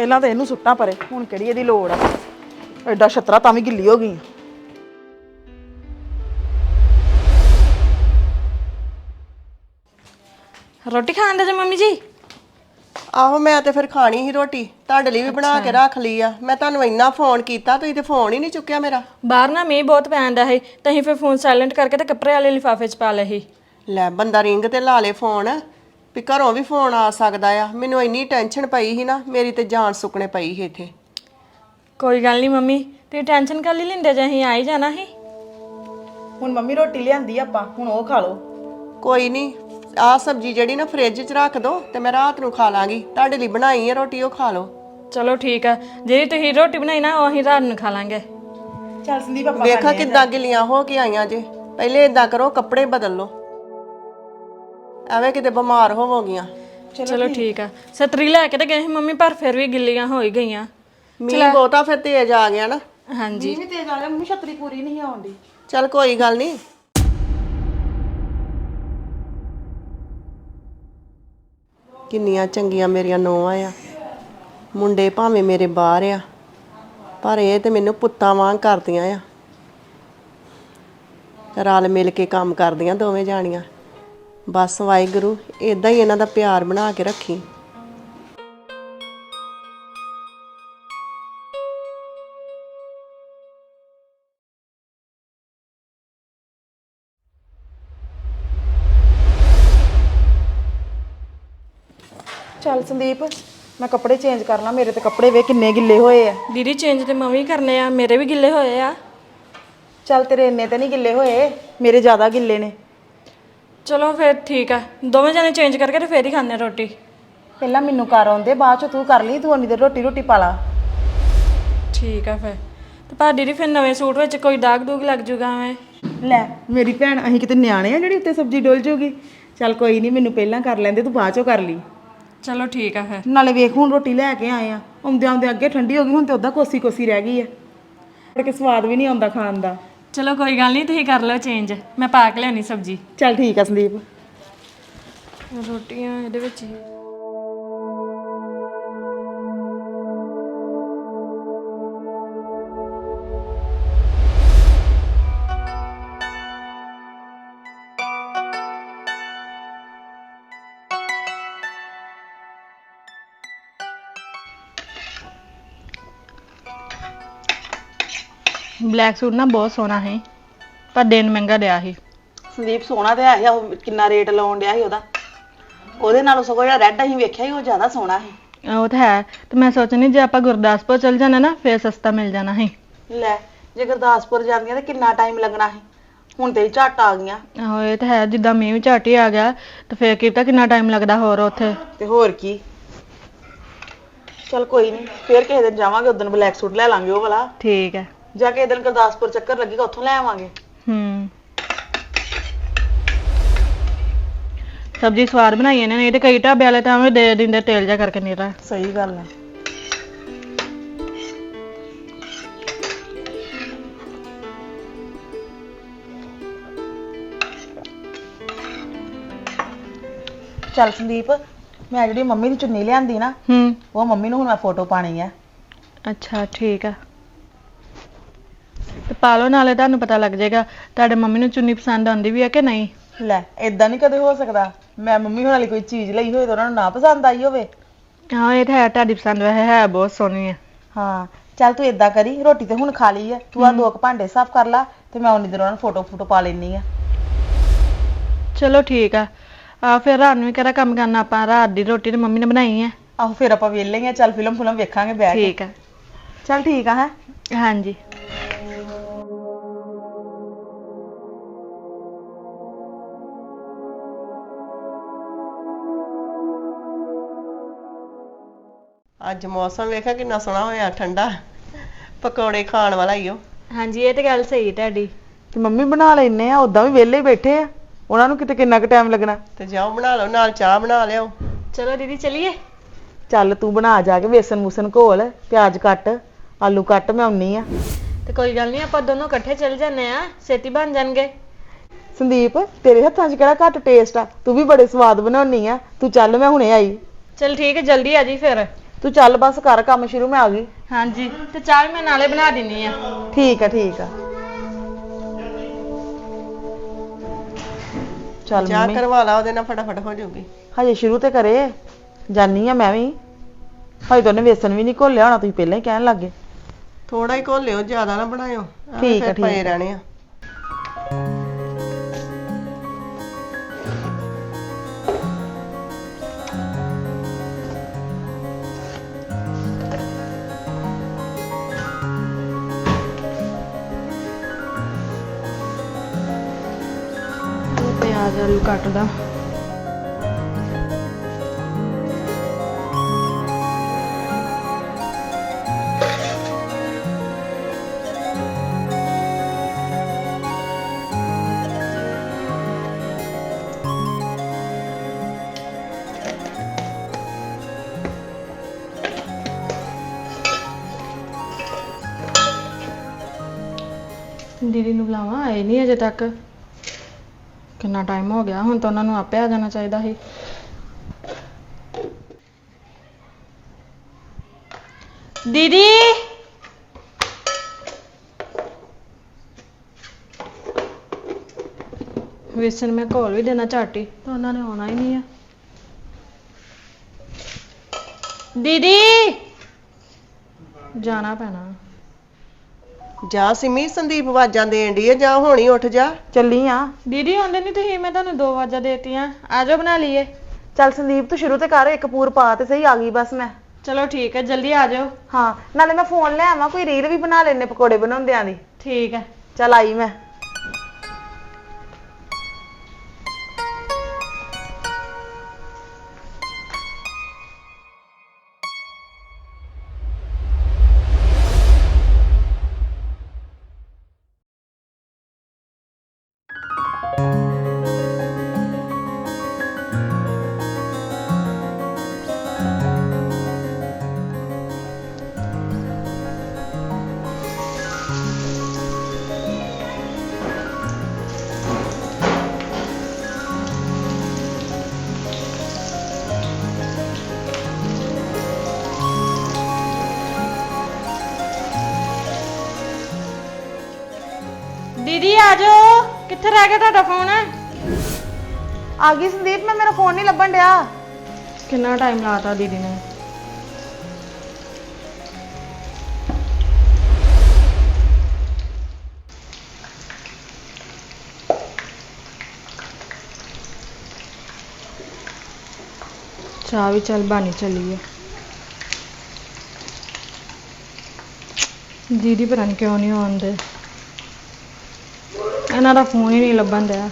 ਪਹਿਲਾਂ ਤਾਂ ਇਹਨੂੰ ਸੁੱਟਾਂ ਪਰੇ ਹੁਣ ਕਿਹੜੀ ਇਹਦੀ ਲੋੜ ਆ? ਐਡਾ ਛਤਰਾ ਤਾਂ ਵੀ ਗਿੱਲੀ ਹੋ ਗਈ ਆ। ਰੋਟੀ ਖਾਣ ਦੇ ਜੇ ਮੰਮੀ ਜੀ? ਆਹੋ ਮੈਂ ਤੇ ਫਿਰ ਖਾਣੀ ਸੀ ਰੋਟੀ। ਤੁਹਾਡੇ ਲਈ ਵੀ ਬਣਾ ਕੇ ਰੱਖ ਲਈ ਆ। ਮੈਂ ਤੁਹਾਨੂੰ ਇੰਨਾ ਫੋਨ ਕੀਤਾ ਤੁਸੀਂ ਤੇ ਫੋਨ ਹੀ ਨਹੀਂ ਚੁੱਕਿਆ ਮੇਰਾ। ਬਾਹਰ ਨਾ ਮੀਂਹ ਬਹੁਤ ਪੈਂਦਾ ਹੈ ਤਾਂ ਅਸੀਂ ਫਿਰ ਫੋਨ ਸਾਇਲੈਂਟ ਕਰਕੇ ਤੇ ਕੱਪੜੇ ਵਾਲੇ ਲਿਫਾਫੇ 'ਚ ਪਾ ਲਏ ਸੀ। ਲੈ ਬੰਦਾ ਰਿੰਗ ਤੇ ਲਾ ਲੇ ਫੋਨ ਵੀ ਘਰੋਂ ਵੀ ਫੋਨ ਆ ਸਕਦਾ ਆ। ਮੈਨੂੰ ਇੰਨੀ ਟੈਨਸ਼ਨ ਪਈ ਸੀ ਨਾ ਮੇਰੀ ਤੇ ਜਾਨ ਸੁੱਕਣੇ ਪਈ ਸੀ ਇੱਥੇ। ਕੋਈ ਗੱਲ ਨਹੀਂ ਮੰਮੀ ਤੇ ਟੈਨਸ਼ਨ ਕਰ ਲਈ ਲੈਂਦੇ ਜੇ ਅਸੀਂ ਆ ਹੀ ਜਾਣਾ ਸੀ। ਹੁਣ ਮੰਮੀ ਰੋਟੀ ਲਿਆਂਦੀ ਆ ਆਪਾਂ ਹੁਣ ਉਹ ਖਾ ਲਓ। ਕੋਈ ਨਹੀਂ ਆਹ ਸਬਜ਼ੀ ਜਿਹੜੀ ਨਾ ਫ੍ਰਿਜ 'ਚ ਰੱਖ ਦੋ ਤੇ ਮੈਂ ਰਾਤ ਨੂੰ ਖਾ ਲਾਂਗੀ। ਤੁਹਾਡੇ ਲਈ ਬਣਾਈ ਹੈ ਰੋਟੀ ਉਹ ਖਾ ਲਓ। ਚਲੋ ਠੀਕ ਆ ਜਿਹੜੀ ਤੁਸੀਂ ਰੋਟੀ ਬਣਾਈ ਨਾ ਉਹ ਅਸੀਂ ਰਾਤ ਨੂੰ ਖਾ ਲਾਂਗੇ। ਚੱਲ ਸੰਦੀਪ ਆਪਾਂ ਵੇਖਾ ਕਿੱਦਾਂ ਗਿੱਲੀਆਂ ਹੋ ਕੇ ਆਈਆਂ ਜੇ। ਪਹਿਲੇ ਇਦਾਂ ਕਰੋ ਕੱਪੜੇ ਬਦਲ ਲਓ। ਐਵੇਂ ਕਿਤੇ ਬਿਮਾਰ ਹੋਵੋਗੀਆਂ। ਚਲੋ ਠੀਕ। ਆ। ਸਤਰੀ ਲੈ ਕੇ ਤੇ ਗਏ ਸੀ ਮੰਮੀ ਪਰ ਫਿਰ ਵੀ ਗਿੱਲੀਆਂ ਹੋ ਹੀ ਗਈਆਂ। ਮੀਂਹ ਬਹੁਤਾ ਫਿਰ ਤੇਜ਼ ਆ ਗਿਆ ਨਾ। ਹਾਂਜੀ। ਵੀ ਤੇਜ਼ ਆ ਗਿਆ ਮੰਮੀ ਛਤਰੀ ਪੂਰੀ ਨਹੀਂ ਆਉਂਦੀ ਚੱਲ ਕੋਈ ਗੱਲ ਨਹੀਂ। ਕਿੰਨੀਆਂ ਚੰਗੀਆਂ ਮੇਰੀਆਂ ਨੋਆਂ ਆ। ਮੁੰਡੇ ਭਾਵੇਂ ਮੇਰੇ ਬਾਹਰ ਆ ਪਰ ਇਹ ਤੇ ਮੈਨੂੰ ਪੁੱਤਾਂ ਵਾਂਗ ਕਰਦੀਆਂ ਆ। ਰਲ ਮਿਲ ਕੇ ਕੰਮ ਕਰਦੀਆਂ ਦੋਵੇਂ ਜਾਣੀਆਂ। ਬਸ ਵਾਹਿਗੁਰੂ ਇਦਾਂ ਹੀ ਇਹਨਾਂ ਦਾ ਪਿਆਰ ਬਣਾ ਕੇ ਰੱਖੀ। ਚੱਲ ਸੰਦੀਪ ਮੈਂ ਕੱਪੜੇ ਚੇਂਜ ਕਰ ਲਾਂ ਮੇਰੇ ਤੇ ਕੱਪੜੇ ਵੇ ਕਿੰਨੇ ਗਿੱਲੇ ਹੋਏ ਆ। ਦੀਦੀ ਚੇਂਜ ਤੇ ਮੈਂ ਵੀ ਕਰਨੇ ਆ ਮੇਰੇ ਵੀ ਗਿੱਲੇ ਹੋਏ ਆ। ਚੱਲ ਤੇਰੇ ਇੰਨੇ ਤੇ ਨਹੀਂ ਗਿੱਲੇ ਹੋਏ ਮੇਰੇ ਜ਼ਿਆਦਾ ਗਿੱਲੇ ਨੇ। ਚਲੋ ਫਿਰ ਠੀਕ ਆ। ਦੋਵੇਂ ਜਣੇ ਚੇਂਜ ਕਰਕੇ ਤੇ ਫੇਰ ਹੀ ਖਾਣੇ ਰੋਟੀ। ਪਹਿਲਾਂ ਮੈਨੂੰ ਕਰ ਆਉਂਦੇ ਬਾਅਦ ਚ ਤੂੰ ਕਰ ਲਈ ਤੂੰ ਉਨੀ ਦੇਰ ਰੋਟੀ ਰੋਟੀ ਪਾ ਲਾ। ਠੀਕ ਆ ਫਿਰ। ਤੇ ਪਰ ਦੀਦੀ ਫਿਰ ਨਵੇਂ ਸੂਟ ਵਿੱਚ ਕੋਈ ਦਾਗ ਦੂਗ ਲੱਗ ਜੂਗਾ ਐਵੇਂ? ਲੈ ਮੇਰੀ ਭੈਣ ਅਸੀਂ ਕਿਤੇ ਨਿਆਣੇ ਆ ਜਿਹੜੀ ਉੱਤੇ ਸਬਜ਼ੀ ਡੋਲ ਜੂਗੀ। ਚੱਲ ਕੋਈ ਨਹੀਂ ਮੈਨੂੰ ਪਹਿਲਾਂ ਕਰ ਲੈਂਦੇ ਤੂੰ ਬਾਅਦ ਚੋਂ ਕਰ ਲਈ। ਚਲੋ ਠੀਕ ਆ ਫਿਰ। ਨਾਲੇ ਵੇਖ ਹੁਣ ਰੋਟੀ ਲੈ ਕੇ ਆਏ ਆ। ਆਉਂਦੇ ਆਉਂਦੇ ਅੱਗੇ ਠੰਡੀ ਹੋ ਗਈ ਹੁਣ ਤੇ ਉਦਾਂ ਕੋਸੀ ਕੋਸੀ ਰਹਿ ਗਈ ਆ। ਮੁੜ ਕੇ ਸਵਾਦ ਵੀ ਨਹੀਂ ਆਉਂਦਾ ਖਾਣ ਦਾ। ਚਲੋ ਕੋਈ ਗੱਲ ਨਹੀਂ ਤੁਸੀਂ ਕਰ ਲਓ ਚੇਂਜ ਮੈਂ ਪਾ ਕੇ ਲਿਆਉਣੀ ਸਬਜ਼ੀ। ਚੱਲ ਠੀਕ ਆ ਸੰਦੀਪ। ਰੋਟੀਆਂ ਇਹਦੇ ਵਿੱਚ ਹੀ। ਬਲੈਕ ਸੂਟ ਨਾ ਬਹੁਤ ਸੋਹਣਾ ਹੈ ਪਰ ਦਿਨ ਮਹਿੰਗਾ ਦਿਆ ਸੀ। ਸੰਦੀਪ ਸੋਹਣਾ ਤੇ ਹੈ ਉਹ ਕਿੰਨਾ ਰੇਟ ਲਾਉਣ ਡਿਆ ਸੀ ਉਹਦਾ। ਉਹਦੇ ਨਾਲੋਂ ਸਗੋਂ ਜਿਹੜਾ ਰੈੱਡ ਅਸੀਂ ਵੇਖਿਆ ਸੀ ਉਹ ਜ਼ਿਆਦਾ ਸੋਹਣਾ ਸੀ। ਉਹ ਤਾਂ ਹੈ ਤੇ ਮੈਂ ਸੋਚਣੀ ਜੇ ਆਪਾਂ ਗੁਰਦਾਸਪੁਰ ਚਲ ਜਾਣਾ ਨਾ ਫੇਰ ਸਸਤਾ ਮਿਲ ਜਾਣਾ ਹੈ ਲੈ ਜੇ ਗੁਰਦਾਸਪੁਰ ਜਾਂਦੀਆਂ ਤੇ ਕਿੰਨਾ ਟਾਈਮ ਲੱਗਣਾ ਸੀ? ਹੁਣ ਤੇ ਹੀ ਝੱਟ ਆ ਗਈਆਂ। ਆਹੋ ਇਹ ਤਾਂ ਹੈ ਜਿੱਦਾਂ ਮੀਂਹ ਵੀ ਝਾਟੀ ਆ ਗਿਆ ਤੇ ਫੇਰ ਕੀਤਾ ਕਿੰਨਾ ਟਾਈਮ ਲੱਗਦਾ ਹੋਰ ਉੱਥੇ? ਤੇ ਹੋਰ ਕੀ? ਚਲ ਕੋਈ ਨਹੀਂ ਫੇਰ ਕਿਸੇ ਦਿਨ ਜਾਵਾਂਗੇ ਉਦੋਂ ਬਲੈਕ ਸੂਟ ਲੈ ਲਾਂਗੇ ਉਹ ਵਾਲਾ। ਠੀਕ ਹੈ। ਜਾ ਕੇ ਦਿਨ ਗੁਰਦਾਸਪੁਰ ਚੱਕਰ ਲੱਗੇਗਾ ਉੱਥੋਂ ਲੈ ਆਵਾਂਗੇ। ਹੂੰ। ਸਬਜ਼ੀ ਸਵਾਦ ਬਣਾਈ ਇਹਨਾਂ ਨੇ ਇਹ ਤੇ ਕਈ ਢਾਬੇ ਵਾਲੇ ਤਾਂ ਐਵੇਂ ਦੇ ਦਿੰਦੇ ਤੇਲ ਜਾ ਕਰਕੇ ਨੀਰਾ। ਸਹੀ ਗੱਲ ਹੈ ਚੱਲ ਸੰਦੀਪ ਮੈਂ ਜਿਹੜੀ ਮੰਮੀ ਦੀ ਚੁੰਨੀ ਲਿਆਂਦੀ ਨਾ ਹੂੰ। ਉਹ ਮੰਮੀ ਨੂੰ ਹੁਣ ਮੈਂ ਫੋਟੋ ਪਾਣੀ ਆ। ਅੱਛਾ ਠੀਕ ਆ। ਤੇ ਪਾ ਲਓ ਨਾਲੇ ਤੁਹਾਨੂੰ ਪਤਾ ਲੱਗ ਜਾਏਗਾ ਤੁਹਾਡੇ ਮੰਮੀ ਨੂੰ ਚੁੰਨੀ ਪਸੰਦ ਆਉਂਦੀ ਵੀ ਹੈ ਕਿ ਨਹੀਂ? ਲੈ ਇਦਾਂ ਨਹੀਂ ਕਦੇ ਹੋ ਸਕਦਾ। ਮੈਂ ਮੰਮੀ ਹੋਣਾ ਲਈ ਕੋਈ ਚੀਜ਼ ਲਈ ਹੋਵੇ ਤਾਂ ਉਹਨਾਂ ਨੂੰ ਨਾ ਪਸੰਦ ਆਈ ਹੋਵੇ। ਹਾਂ ਇਹ ਤਾਂ ਹੈ ਤੁਹਾਡੀ ਪਸੰਦ ਵੈਸੇ ਹੈ ਬਹੁਤ ਸੋਹਣੀ ਹੈ। ਹਾਂ ਚੱਲ ਤੂੰ ਇਦਾਂ ਕਰੀ ਰੋਟੀ ਤੇ ਹੁਣ ਖਾ ਲਈ ਆ ਤੂੰ ਆ ਦੋ ਕੁ ਭਾਂਡੇ ਸਾਫ਼ ਕਰ ਲਾ ਤੇ ਮੈਂ ਉਨੀ ਦੇਰ ਉਹਨਾਂ ਨੂੰ ਫੋਟੋ ਫੋਟੋ ਪਾ ਲੈਣੀ ਆ ਚਲੋ ਠੀਕ ਆ। ਆ ਫਿਰ ਰਾਤ ਨੂੰ ਵੀ ਕਿਹੜਾ ਕੰਮ ਕਰਨਾ ਆਪਾਂ? ਰਾਤ ਦੀ ਰੋਟੀ ਤੇ ਮੰਮੀ ਨੇ ਬਣਾਈ ਹੈ। ਆਹੋ ਫਿਰ ਆਪਾਂ ਵੇਲੇ ਹੀ ਆ ਚੱਲ ਫਿਲਮ ਫਿਲਮ ਵੇਖਾਂਗੇ ਬੈਠ ਕੇ। ਠੀਕ ਆ। ਚੱਲ ਠੀਕ ਆ ਹੈ। ਹਾਂਜੀ। ਅੱਜ ਮੌਸਮ ਵੇਖਿਆ ਕਿੰਨਾ ਸੋਹਣਾ ਹੋਇਆ ਠੰਡਾ। ਪਕੌੜੇ ਖਾਣ ਵਾਲਾ ਹੀ ਉਹ ਹਾਂਜੀ ਇਹ ਤੇ ਗੱਲ ਸਹੀ ਤੁਹਾਡੀ। ਤੇ ਮੰਮੀ ਬਣਾ ਲੈਨੇ ਆ ਉਦਾਂ ਵੀ ਵਿਹਲੇ ਬੈਠੇ ਆ। ਉਹਨਾਂ ਨੂੰ ਕਿਤੇ ਕਿੰਨਾ ਕੁ ਟਾਈਮ ਲੱਗਣਾ। ਤੇ ਜਾਓ ਬਣਾ ਲਓ ਨਾਲ ਚਾਹ ਬਣਾ ਲਿਓ ਚਲੋ ਦੀਦੀ ਚਲਿਏ। ਚੱਲ ਤੂੰ ਬਣਾ ਜਾ ਕੇ ਵੇਸਣ ਮੂਸਣ ਘੋਲ ਪਿਆਜ਼ ਕੱਟ ਆਲੂ ਕੱਟ ਮੈਂ ਆਉਣੀ ਆ। ਤੇ ਕੋਈ ਗੱਲ ਨਹੀਂ ਆਪਾਂ ਦੋਨੋਂ ਇਕੱਠੇ ਚੱਲ ਜਾਂਦੇ ਆ ਛੇਤੀ ਬਣ ਜਾਣਗੇ। ਸੰਦੀਪ ਤੇਰੇ ਹੱਥਾਂ 'ਚ ਕਿਹੜਾ ਘੱਟ ਟੇਸਟ ਆ? ਤੂੰ ਵੀ ਬੜੇ ਸਵਾਦ ਬਣਾਉਣੀ ਆ। ਤੂੰ ਚੱਲ ਮੈਂ ਹੁਣੇ ਆਈ। ਚਲ ਠੀਕ ਹੈ ਜਲਦੀ ਆ ਜੀ ਫਿਰ। ਤੂੰ ਚੱਲ ਬਸ ਕਰ ਕੰਮ ਸ਼ੁਰੂ ਮੈਂ ਆ ਗਈ। ਹਾਂਜੀ ਤੇ ਚਾਹ ਮੈਂ ਨਾਲੇ ਬਣਾ ਦਿੰਨੀ ਆ। ਠੀਕ ਆ ਠੀਕ ਆ। ਚੱਲ ਚਾਹ ਮੰਮੀ। ਕਰਵਾ ਲਾ ਉਹਦੇ ਨਾਲ ਫਟਾਫਟ ਹੋ ਜਾਊਗੀ। ਹਜੇ ਸ਼ੁਰੂ ਤੇ ਕਰੇ। ਜਾਨੀ ਆ ਮੈਂ ਵੀ। ਹਜੇ ਤਾਂ ਉਹਨੇ ਵੇਸਣ ਵੀ ਨਹੀਂ ਘੋਲਿਆ ਹੋਣਾ ਤੁਸੀਂ ਪਹਿਲਾਂ ਹੀ ਕਹਿਣ ਲੱਗੇ ਥੋੜਾ ਹੀ ਘੋਲਿਓ ਜ਼ਿਆਦਾ ਨਾ ਬਣਾਇਓ। ਐਵੇਂ ਠੀਕ ਆ, ਫਿਰ ਠੀਕ ਆ। ਪਏ ਰਹਿਣੇ ਆ। ਆਲੂ ਕੱਟਦਾ ਦੀਦੀ ਨੂੰ ਬੁਲਾਵਾਂ ਆਏ ਨਹੀਂ ਅਜੇ ਤੱਕ। ਕਿੰਨਾ ਟਾਈਮ ਹੋ ਗਿਆ ਹੁਣ ਤਾਂ ਉਹਨਾਂ ਨੂੰ ਆਪੇ ਆ ਜਾਣਾ ਚਾਹੀਦਾ ਸੀ। ਦੀਦੀ! ਵੇਸਣ ਮੈਂ ਘੋਲ ਵੀ ਦੇਣਾ ਝਾਟੀ ਤਾਂ ਉਹਨਾਂ ਨੇ ਆਉਣਾ ਹੀ ਨਹੀਂ ਆ। ਦੀਦੀ! ਜਾਣਾ ਪੈਣਾ। ਜਾ ਸਿਮੀ ਸੰਦੀਪ ਆਵਾਜ਼ਾਂ ਦੇਣ ਡਈ ਆ ਜਾ ਹੁਣੀ ਉੱਠ ਜਾ। ਚੱਲੀ ਆ। ਦੀਦੀ ਆਉਂਦੇ ਨਹੀਂ ਤੁਸੀਂ? ਮੈਂ ਤੁਹਾਨੂੰ ਦੋ ਵਾਜਾਂ ਦੇਤੀਆਂ। ਆ ਜਾਓ ਬਣਾ ਲਈਏ। ਚੱਲ ਸੰਦੀਪ ਤੂੰ ਸ਼ੁਰੂ ਤੇ ਕਰ ਇੱਕ ਪੂਰ ਪਾ ਤੇ ਸਹੀ ਆ ਗਈ ਬਸ ਮੈਂ। ਚਲੋ ਠੀਕ ਹੈ ਜਲਦੀ ਆ ਜਾਓ। ਹਾਂ ਨਾਲੇ ਮੈਂ ਫੋਨ ਲੈ ਆਵਾਂ ਕੋਈ ਰੀਲ ਵੀ ਬਣਾ ਲੈਣੇ ਪਕੌੜੇ ਬਣਾਉਂਦਿਆਂ ਦੀ। ਠੀਕ ਹੈ ਚੱਲ ਆਈ ਮੈਂ। ਦੀਦੀ ਆ ਜਾਓ। ਕਿੱਥੇ ਰਹਿ ਗਿਆ ਤੁਹਾਡਾ ਫੋਨ ਆ ਗਈ ਸੰਦੀਪ ਮੈਂ ਮੇਰਾ ਫੋਨ ਨਹੀਂ ਲੱਭਣ ਡਿਆ। ਕਿੰਨਾ ਟਾਈਮ ਲਾਤਾ ਦੀਦੀ ਨੇ? ਚਾਹ ਵੀ ਚੱਲ ਬਾਣੀ ਚੱਲੀ ਹੈ ਦੀਦੀ ਪਤਾ ਨੀ ਕਿਉਂ ਨਹੀਂ ਆਉਂਦੇ। ਇਹਨਾਂ ਦਾ ਫੋਨ ਹੀ ਨਹੀਂ ਲੱਭਣ ਡਿਆ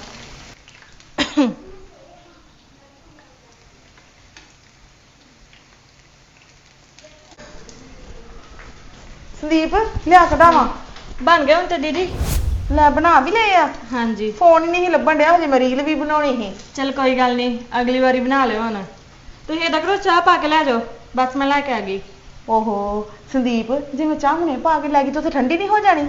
ਸੰਦੀਪ ਲਿਆ ਕਢਾਵਾਂ ਬਣ ਗਏ ਹੁਣ ਤੇ ਦੀਦੀ। ਲੈ ਬਣਾ ਵੀ ਲਏ ਆ। ਹਾਂਜੀ। ਫੋਨ ਹੀ ਨਹੀਂ ਲੱਭਣ ਡਿਆ ਹਜੇ ਮੈਂ ਰੀਲ ਵੀ ਬਣਾਉਣੀ ਸੀ। ਚਲ ਕੋਈ ਗੱਲ ਨਹੀਂ ਅਗਲੀ ਵਾਰੀ ਬਣਾ ਲਿਓ ਹੁਣ। ਤੁਸੀਂ ਏਦਾਂ ਕਰੋ ਚਾਹ ਪਾ ਕੇ ਲੈ ਜਾਓ ਬਸ ਮੈਂ ਲੈ ਕੇ ਆ ਗਈ। ਓਹੋ ਸੰਦੀਪ ਜੇ ਮੈਂ ਚਾਹ ਹੁਣੇ ਪਾ ਕੇ ਲੈ ਗਈ ਤਾਂ ਉੱਥੇ ਠੰਡੀ ਨਹੀਂ ਹੋ ਜਾਣੀ?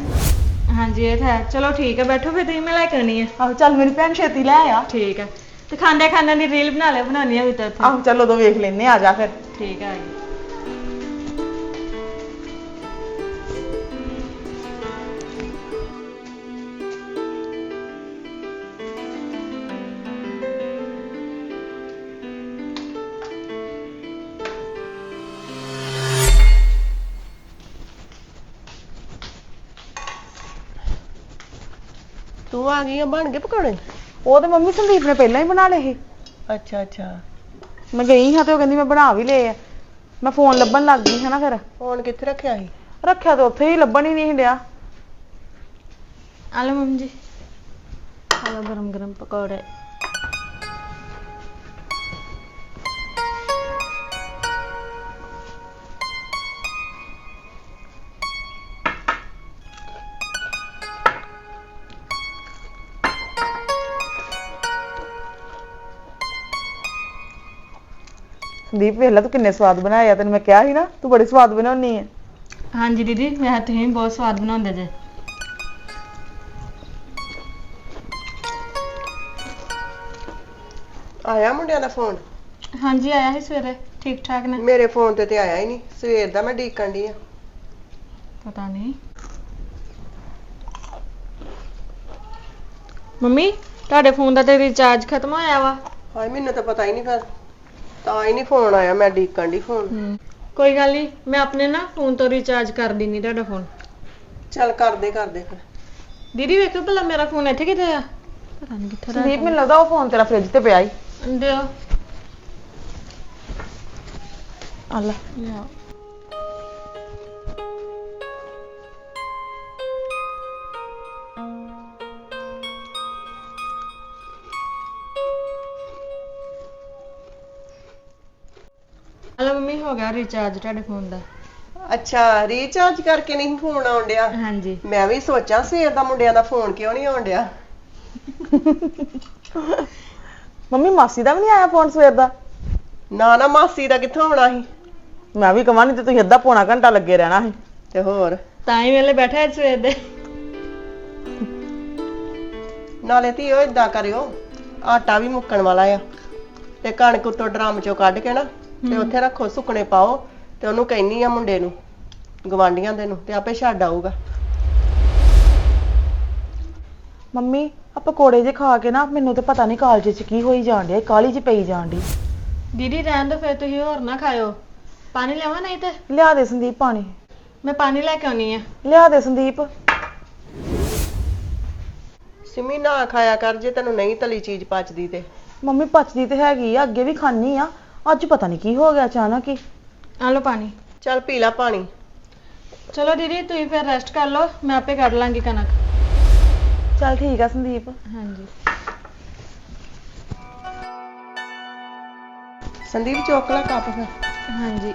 ਹਾਂਜੀ ਇਹ ਤਾਂ ਹੈ। ਚਲੋ ਠੀਕ ਹੈ ਬੈਠੋ ਫਿਰ ਤੁਸੀਂ ਮੈਂ ਲੈ ਕੇ ਆਉਣੀ ਹੈ ਆਹੋ ਚੱਲ ਮੇਰੀ ਭੈਣ ਛੇਤੀ ਲੈ ਆ। ਠੀਕ ਹੈ। ਤੇ ਖਾਂਦੇ ਖਾਂਦੇ ਦੀ ਰੀਲ ਬਣਾ ਲਿਓ ਬਣਾਉਣੀ ਹੈ ਵੀ ਤਾਂ ਇੱਥੇ। ਆਹੋ ਚੱਲ ਉਦੋਂ ਵੇਖ ਲੈਨੇ ਆ ਜਾ ਫਿਰ। ਠੀਕ ਹੈ ਆ ਗਈ ਤੂੰ ਆ ਗਈ ਆ ਬਣ ਗਏ ਪਕੌੜੇ? ਉਹ ਤੇ ਮੰਮੀ ਸੰਦੀਪ ਨੇ ਪਹਿਲਾਂ ਹੀ ਬਣਾ ਲਏ ਸੀ। ਅੱਛਾ ਅੱਛਾ। ਮੈਂ ਗਈ ਹਾਂ ਤੇ ਉਹ ਕਹਿੰਦੀ ਮੈਂ ਬਣਾ ਵੀ ਲਏ ਆ। ਮੈਂ ਫੋਨ ਲੱਭਣ ਲੱਗ ਗਈ ਹੈ ਨਾ ਫਿਰ। ਫੋਨ ਕਿੱਥੇ ਰੱਖਿਆ ਸੀ? ਰੱਖਿਆ ਤਾਂ ਉੱਥੇ ਹੀ ਲੱਭਣ ਹੀ ਨਹੀਂ ਡਿਆ। ਆ ਲਓ ਮੰਮੀ ਜੀ। ਆ ਲਓ ਗਰਮ ਗਰਮ ਪਕੌੜੇ। ਸੰਦੀਪ ਵੇਖ ਲੈ ਤੂੰ ਕਿੰਨੇ ਸਵਾਦ ਬਣਾਏ ਆ ਤੈਨੂੰ ਮੈਂ ਕਿਹਾ ਸੀ ਨਾ ਤੂੰ ਬੜੇ ਸਵਾਦ ਬਣਾਉਣੀ ਹੈ ਹਾਂਜੀ ਦੀਦੀ ਮੈਂ ਤੁਸੀਂ ਵੀ ਬਹੁਤ ਸਵਾਦ ਬਣਾਉਂਦੇ ਜੇ। ਆਇਆ ਮੁੰਡਿਆਂ ਦਾ ਫੋਨ ਹਾਂਜੀ ਆਇਆ ਸੀ ਸਵੇਰੇ ਠੀਕ ਠਾਕ ਨੇ। ਮੇਰੇ ਫੋਨ ਤੇ ਤੇ ਆਇਆ ਹੀ ਨਹੀਂ ਸਵੇਰ ਦਾ ਮੈਂ ਡੀਕਣ ਦੀ ਆ। ਪਤਾ ਨਹੀਂ। ਮੰਮੀ ਤੁਹਾਡੇ ਫੋਨ ਦਾ ਤੇ ਰਿਚਾਰਜ ਖਤਮ ਹੋਇਆ ਵਾ? ਹਾਏ ਮੈਨੂੰ ਤਾਂ ਪਤਾ ਹੀ ਨਹੀਂ ਫਿਰ। ਤਾਂ ਹੀ ਨਹੀਂ ਫੋਨ ਆਇਆ ਮੈਂ ਡੀਕਣ ਦੀ ਫੋਨ ਹਮ, ਕੋਈ ਗੱਲ ਨਹੀਂ ਮੈਂ ਆਪਣੇ ਨਾ ਫੋਨ ਤੋਂ ਰਿਚਾਰਜ ਕਰ ਦਿੰਨੀ ਤੁਹਾਡਾ ਫੋਨ ਚੱਲ ਕਰਦੇ ਕਰਦੇ ਫਿਰ। ਦੀਦੀ ਵੇਖੋ ਭਲਾ ਮੇਰਾ ਫੋਨ ਇੱਥੇ ਕਿੱਥੇ ਆ? ਪਤਾ ਨਹੀਂ ਕਿੱਥੇ ਸੰਦੀਪ ਮੈਨੂੰ ਲੱਗਦਾ ਉਹ ਫੋਨ ਤੇਰਾ ਫ੍ਰਿਜ ਤੇ ਪਿਆ ਈ। ਦਿਓ ਆ ਲੈ। ਗਿਆ ਰਿਚਾਰਜ ਤੁਹਾਡੇ ਫੋਨ ਦਾ। ਅੱਛਾ ਰੀਚਾਰਜ ਕਰਕੇ ਨਹੀਂ ਫੋਨ ਆਉਣ ਡਿਆ? ਹਾਂਜੀ। ਮੈਂ ਵੀ ਸੋਚਾਂ ਸਵੇਰ ਦਾ ਮੁੰਡਿਆਂ ਦਾ ਫੋਨ ਕਿਉਂ ਨਹੀਂ ਆਉਣ ਡਿਆ? ਮੰਮੀ ਮਾਸੀ ਦਾ ਵੀ ਨਹੀਂ ਆਇਆ ਫੋਨ ਸਵੇਰ ਦਾ? ਨਾ ਨਾ ਮਾਸੀ ਦਾ ਕਿੱਥੋਂ ਆਉਣਾ ਸੀ? ਮੈਂ ਵੀ ਕਹਾਂ ਨਹੀਂ ਤੇ ਤੁਸੀਂ ਅੱਧਾ ਪੌਣਾ ਘੰਟਾ ਲੱਗੇ ਰਹਿਣਾ ਸੀ। ਤੇ ਹੋਰ? ਤਾਂ ਹੀ ਵੇਲੇ ਬੈਠਾ ਅੱਜ ਸਵੇਰ ਦੇ। ਨਾਲੇ ਧੀਓ ਇਦਾਂ ਕਰਿਓ ਆਟਾ ਵੀ ਮੁੱਕਣ ਵਾਲਾ ਆ। ਤੇ ਕਣਕ ਉੱਤੋਂ ਡਰਮ ਚੋਂ ਕੱਢ ਕੇ ਨਾ ਤੇ ਉੱਥੇ ਰੱਖੋ ਸੁੱਕਣੇ ਪਾਓ ਤੇ ਉਹਨੂੰ ਕਹਿਨੀ ਆ ਮੁੰਡੇ ਨੂੰ ਗਵਾਂਡੀਆਂ ਦੇ ਨੂੰ ਤੇ ਆਪੇ ਛੱਡ ਆਊਗਾ। ਮੰਮੀ ਆ ਪਕੌੜੇ ਜੇ ਖਾ ਕੇ ਨਾ ਮੈਨੂੰ ਤੇ ਪਤਾ ਨਹੀਂ ਕਾਲਜ 'ਚ ਕੀ ਹੋਈ ਜਾਣ ਡਿਆ ਕਾਲੀ 'ਚ ਪਈ ਜਾਣ ਡਈ। ਦੀਦੀ ਰਹਿਣ ਦੋ ਫਿਰ ਤੁਸੀਂ ਹੋਰ ਨਾ ਖਾਇਓ। ਪਾਣੀ ਲਿਆਵਾਂ ਨਹੀਂ ਤੇ? ਲਿਆ ਦੇ ਸੰਦੀਪ ਪਾਣੀ। ਮੈਂ ਪਾਣੀ ਲੈ ਕੇ ਆਉਣੀ ਆ। ਲਿਆ ਦੇ ਸੰਦੀਪ। ਸਿਮੀ ਨਾ ਖਾਇਆ ਕਰ ਜੇ ਤੈਨੂੰ ਨਹੀਂ ਤਲੀ ਚੀਜ਼ ਪਚਦੀ ਤੇ। ਮੰਮੀ ਪਚਦੀ ਤੇ ਹੈਗੀ ਆ ਅੱਗੇ ਵੀ ਖਾਣੀ ਆ। ਅੱਜ ਪਤਾ ਨਹੀਂ ਕੀ ਹੋ ਗਿਆ ਅਚਾਨਕ ਹੀ। ਆ ਲਓ ਪਾਣੀ। ਚੱਲ ਪੀ ਲੈ ਪਾਣੀ। ਚਲੋ ਦੀਦੀ ਤੁਸੀਂ ਫਿਰ ਰੈਸਟ ਕਰ ਲਓ ਮੈਂ ਆਪੇ ਕੱਢ ਲਾਂਗੀ ਕਣਕ। ਚੱਲ ਠੀਕ ਆ ਸੰਦੀਪ। ਹਾਂਜੀ। ਸੰਦੀਪ ਚੁੱਕ ਲੈ ਕੱਪ ਫਿਰ। ਹਾਂਜੀ।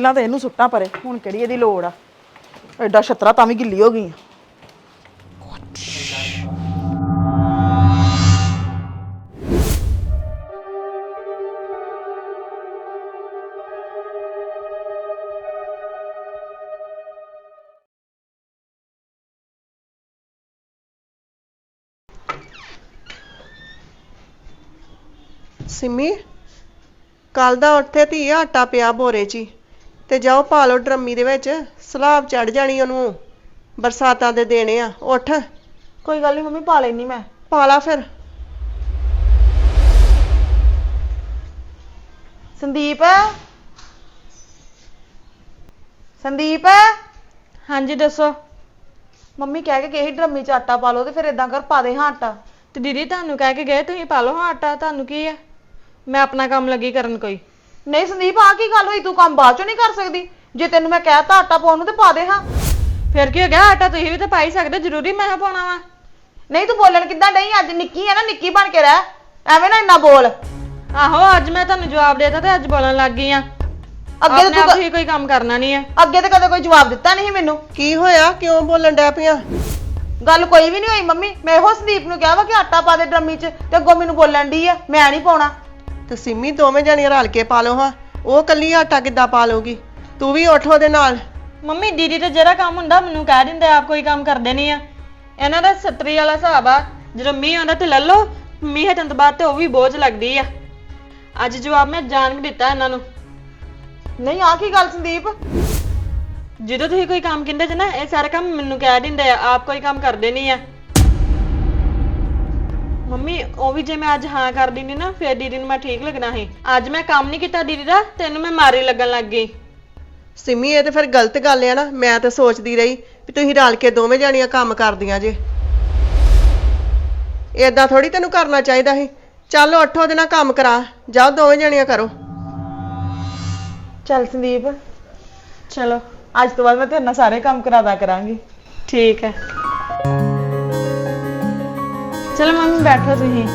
ਪਹਿਲਾਂ ਤਾਂ ਇਹਨੂੰ ਸੁੱਟਾਂ ਪਰੇ, ਹੁਣ ਕਿਹੜੀ ਇਹਦੀ ਲੋੜ ਆ? ਐਡਾ ਛਤਰਾ ਤਾਂ ਵੀ ਗਿੱਲੀ ਹੋ ਗਈ ਆ। ਸਿਮੀ ਕੱਲ ਦਾ ਉੱਥੇ ਧੀ ਆਟਾ ਪਿਆ ਬੋਰੇ 'ਚ ਹੀ। ਤੇ ਜਾਓ ਪਾ ਲਓ ਡਰਮੀ ਦੇ ਵਿੱਚ। ਸਲਾਬ ਚੜ ਜਾਣੀ ਉਹਨੂੰ। ਬਰਸਾਤਾਂ ਦੇ ਦੇਣੇ ਆ। ਉੱਠ। ਕੋਈ ਗੱਲ ਨਹੀਂ ਮੰਮੀ ਪਾ ਲੈਣੀ ਮੈਂ। ਪਾ ਲਾ ਫਿਰ। ਸੰਦੀਪ? ਸੰਦੀਪ? ਹਾਂਜੀ ਦੱਸੋ। ਮੰਮੀ ਕਹਿ ਕੇ ਗਈ ਸੀ ਡਰਮੀ 'ਚ ਆਟਾ ਪਾ ਲਓ ਤੇ ਫਿਰ ਇਦਾਂ ਕਰ ਪਾ ਦੇ ਹਾਂ ਆਟਾ। ਤੇ ਦੀਦੀ ਤੁਹਾਨੂੰ ਕਹਿ ਕੇ ਗਏ ਤੁਸੀਂ ਪਾ ਲਓ ਹਾਂ ਆਟਾ? ਤੁਹਾਨੂੰ ਕੀ ਆ? ਮੈਂ ਆਪਣਾ ਕੰਮ ਲੱਗੀ ਕਰਨ ਕੋਈ। ਨਹੀਂ ਸੰਦੀਪ ਆ ਕੀ ਗੱਲ ਹੋਈ? ਤੂੰ ਕੰਮ ਬਾਅਦ ਚੋਂ ਨਹੀਂ ਕਰ ਸਕਦੀ। ਜੇ ਤੈਨੂੰ ਮੈਂ ਕਹਿਤਾ ਆਟਾ ਪਾਉਣ ਨੂੰ ਤੇ ਪਾ ਦੇ ਹਾਂ। ਫਿਰ ਕੀ ਹੋ ਗਿਆ? ਆਟਾ ਤੁਸੀਂ ਵੀ ਤਾਂ ਪਾ ਹੀ ਸਕਦੇ ਜ਼ਰੂਰੀ ਮੈਂ ਪਾਉਣਾ ਵਾ। ਨਹੀਂ ਤੂੰ ਬੋਲਣ ਕਿੱਦਾਂ ਨਹੀਂ ਅੱਜ ਨਿੱਕੀ ਆ ਨਾ ਨਿੱਕੀ ਬਣ ਕੇ ਰਹਿ। ਐਵੇਂ ਨਾ ਇੰਨਾ ਬੋਲ। ਆਹੋ ਅੱਜ ਮੈਂ ਤੁਹਾਨੂੰ ਜਵਾਬ ਦੇਤਾ ਤੇ ਅੱਜ ਬੋਲਣ ਲੱਗ ਗਈ ਆ। ਅੱਗੇ ਤੇ ਆਪ ਤੂੰ ਹੀ ਕੋਈ ਕੰਮ ਕਰਨਾ ਨਹੀਂ ਆ। ਅੱਗੇ ਤੇ ਕਦੇ ਕੋਈ ਜਵਾਬ ਦਿੱਤਾ ਨਹੀਂ ਮੈਨੂੰ। ਕੀ ਹੋਇਆ? ਕਿਉਂ ਬੋਲਣ ਡੈ ਪਿਆ ਗੱਲ ਕੋਈ ਵੀ ਨਹੀਂ ਹੋਈ ਮੰਮੀ। ਮੈਂ ਇਹੋ ਸੰਦੀਪ ਨੂੰ ਕਿਹਾ ਵਾ ਕਿ ਆਟਾ ਪਾ ਦੇ ਡਰਮੀ 'ਚ ਤੇ ਅੱਗੋਂ ਮੈਨੂੰ ਬੋਲਣ ਦੀ ਆ। ਮੈਂ ਨਹੀਂ ਪਾਉਣਾ। ਤੇ ਸਿੰਮੀ ਦੋਵੇਂ ਜਣੀਆਂ ਰਲ ਕੇ ਪਾ ਲਓ ਹਾਂ। ਉਹ ਕੱਲੀ ਆਟਾ ਕਿੱਦਾਂ ਪਾ ਲਊਗੀ? ਤੂੰ ਵੀ ਉੱਠ ਉਹਦੇ ਨਾਲ। ਮੰਮੀ ਦੀਦੀ ਤੇ ਜਿਹੜਾ ਕੰਮ ਹੁੰਦਾ ਮੈਨੂੰ ਕਹਿ ਦਿੰਦੇ ਆਪ ਕੋਈ ਕੰਮ ਕਰਦੇ ਨਹੀਂ ਆ। ਇਹਨਾਂ ਦਾ ਸੱਤਰੀ ਵਾਲਾ ਹਿਸਾਬ ਆ ਜਦੋਂ ਮੀਂਹ ਆਉਂਦਾ ਤੇ ਲੈ ਲਓ ਮੀਂਹ ਹਟਣ ਤੋਂ ਬਾਅਦ ਤੇ ਉਹ ਵੀ ਬੋਝ ਲੱਗਦੀ ਆ। ਅੱਜ ਜਵਾਬ ਮੈਂ ਜਾਣ ਕੇ ਦਿੱਤਾ ਇਹਨਾਂ ਨੂੰ। ਨਹੀਂ ਆ ਕੀ ਗੱਲ ਸੰਦੀਪ? ਜਦੋਂ ਤੁਸੀਂ ਕੋਈ ਕੰਮ ਕਹਿੰਦੇ ਜੇ ਨਾ ਇਹ ਸਾਰਾ ਕੰਮ ਮੈਨੂੰ ਕਹਿ ਦਿੰਦੇ ਆ ਆਪ ਕੋਈ ਕੰਮ ਕਰਦੇ ਨਹੀਂ ਆ। ਮੰਮੀ ਉਹ ਵੀ ਜੇ ਮੈਂ ਅੱਜ ਹਾਂ ਕਰ ਦਿੰਦੀ ਨਾ ਫਿਰ ਦੀਦੀ ਨੂੰ ਮੈਂ ਠੀਕ ਲੱਗਣਾ ਸੀ। ਅੱਜ ਮੈਂ ਕੰਮ ਨਹੀਂ ਕੀਤਾ ਦੀਦੀ ਦਾ ਤੈਨੂੰ ਮੈਂ ਮਾਰੀ ਲੱਗਣ ਲੱਗ ਗਈ। ਸਿੰਮੀ ਇਹ ਤੇ ਫਿਰ ਗਲਤ ਗੱਲ ਆ ਨਾ ਮੈਂ ਤਾਂ ਸੋਚਦੀ ਰਹੀ ਵੀ ਤੁਸੀਂ ਰਲ ਕੇ ਦੋਵੇਂ ਜਾਣੀਆਂ ਕੰਮ ਕਰਦੀਆਂ ਜੇ। ਏਦਾਂ ਥੋੜੀ ਤੈਨੂੰ ਕਰਨਾ ਚਾਹੀਦਾ ਸੀ। ਚੱਲ ਉੱਠ ਉਹਦੇ ਨਾਲ ਕੰਮ ਕਰਾ ਜਾਓ ਦੋਵੇਂ ਜਾਣੀਆਂ ਕਰੋ। ਚੱਲ ਸੰਦੀਪ ਚਲੋ। ਅੱਜ ਤੋਂ ਬਾਅਦ ਮੈਂ ਤੇਰੇ ਨਾਲ ਸਾਰੇ ਕੰਮ ਕਰਾਦਾ ਕਰਾਂਗੀ। ਠੀਕ ਹੈ। ਚਲੋ ਮੰਮੀ ਬੈਠੋ ਤੁਸੀਂ।